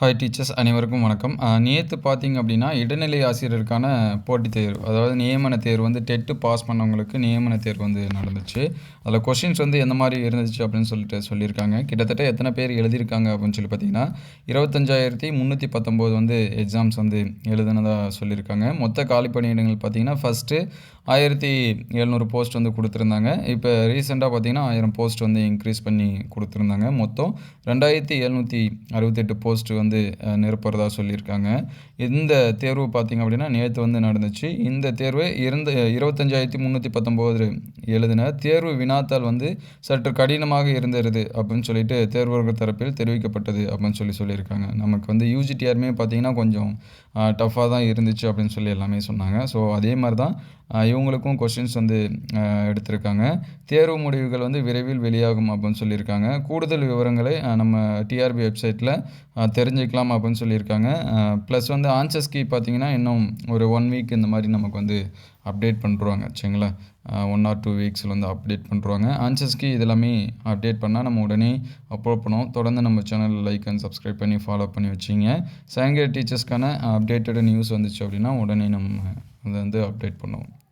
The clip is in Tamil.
ஹாய் டீச்சர்ஸ் அனைவருக்கும் வணக்கம். நேற்று பார்த்தீங்க அப்படின்னா இடைநிலை ஆசிரியருக்கான போட்டித் தேர்வு. அதாவது நியமன தேர்வு வந்து டெட்டு பாஸ் பண்ணவங்களுக்கு நியமன தேர்வு வந்து நடந்துச்சு. அதில் கொஷின்ஸ் வந்து எந்த மாதிரி இருந்துச்சு அப்படின்னு சொல்லிட்டு சொல்லியிருக்காங்க. கிட்டத்தட்ட எத்தனை பேர் எழுதியிருக்காங்க அப்படின்னு சொல்லி பார்த்தீங்கன்னா இருபத்தஞ்சாயிரத்தி முந்நூற்றி பத்தொம்போது வந்து எக்ஸாம்ஸ் வந்து எழுதுனதாக சொல்லியிருக்காங்க. மொத்த காலி பணியிடங்கள் பார்த்தீங்கன்னா ஃபஸ்ட்டு ஆயிரத்தி எழுநூறு போஸ்ட் வந்து கொடுத்துருந்தாங்க. இப்போ ரீசெண்டாக பார்த்தீங்கன்னா ஆயிரம் போஸ்ட் வந்து இன்க்ரீஸ் பண்ணி கொடுத்துருந்தாங்க. மொத்தம் ரெண்டாயிரத்தி எழுநூற்றி அறுபத்தெட்டு போஸ்ட் வந்து நிரப்புறதா சொல்லியிருக்காங்க. இந்த தேர்வு பார்த்திங்க அப்படின்னா நேற்று வந்து நடந்துச்சு. இந்த தேர்வு இருந்த இருபத்தஞ்சாயிரத்தி முந்நூற்றி பத்தொம்போது எழுதின தேர்வு வினாத்தால் வந்து சற்று கடினமாக இருந்தது அப்படின்னு சொல்லிட்டு தேர்வர்கள் தரப்பில் தெரிவிக்கப்பட்டது அப்படின்னு சொல்லி சொல்லியிருக்காங்க. நமக்கு வந்து யூஜிடிஆருமே பார்த்திங்கன்னா கொஞ்சம் டஃப்பாக தான் இருந்துச்சு அப்படின்னு சொல்லி எல்லாமே சொன்னாங்க. ஸோ அதே மாதிரி தான் இவங்களுக்கும் கொஷின்ஸ் வந்து எடுத்திருக்காங்க. தேர்வு முடிவுகள் வந்து விரைவில் வெளியாகும் அப்படின்னு சொல்லியிருக்காங்க. கூடுதல் விவரங்களை நம்ம டிஆர்பி வெப்சைட்டில் தெரிஞ்சுக்கலாம் அப்படின்னு சொல்லியிருக்காங்க. ப்ளஸ் வந்து ஆன்சர்ஸ் கீ பார்த்தீங்கன்னா இன்னும் ஒரு ஒன் வீக் இந்த மாதிரி நமக்கு வந்து அப்டேட் பண்ணுறாங்க சரிங்களா? ஒன் ஆர் டூ வீக்ஸில் வந்து அப்டேட் பண்ணுறாங்க ஆன்சர்ஸ்க்கு இதெல்லாமே அப்டேட் பண்ணால் நம்ம உடனே அப்லோட் பண்ணுவோம். தொடர்ந்து நம்ம சேனல் லைக் அண்ட் சப்ஸ்கிரைப் பண்ணி ஃபாலோ பண்ணி வச்சிங்க. சாங்கர் டீச்சர்ஸ்க்கான அப்டேட்டட் நியூஸ் வந்துச்சு அப்படின்னா உடனே நம்ம அதை வந்து அப்டேட் பண்ணுவோம்.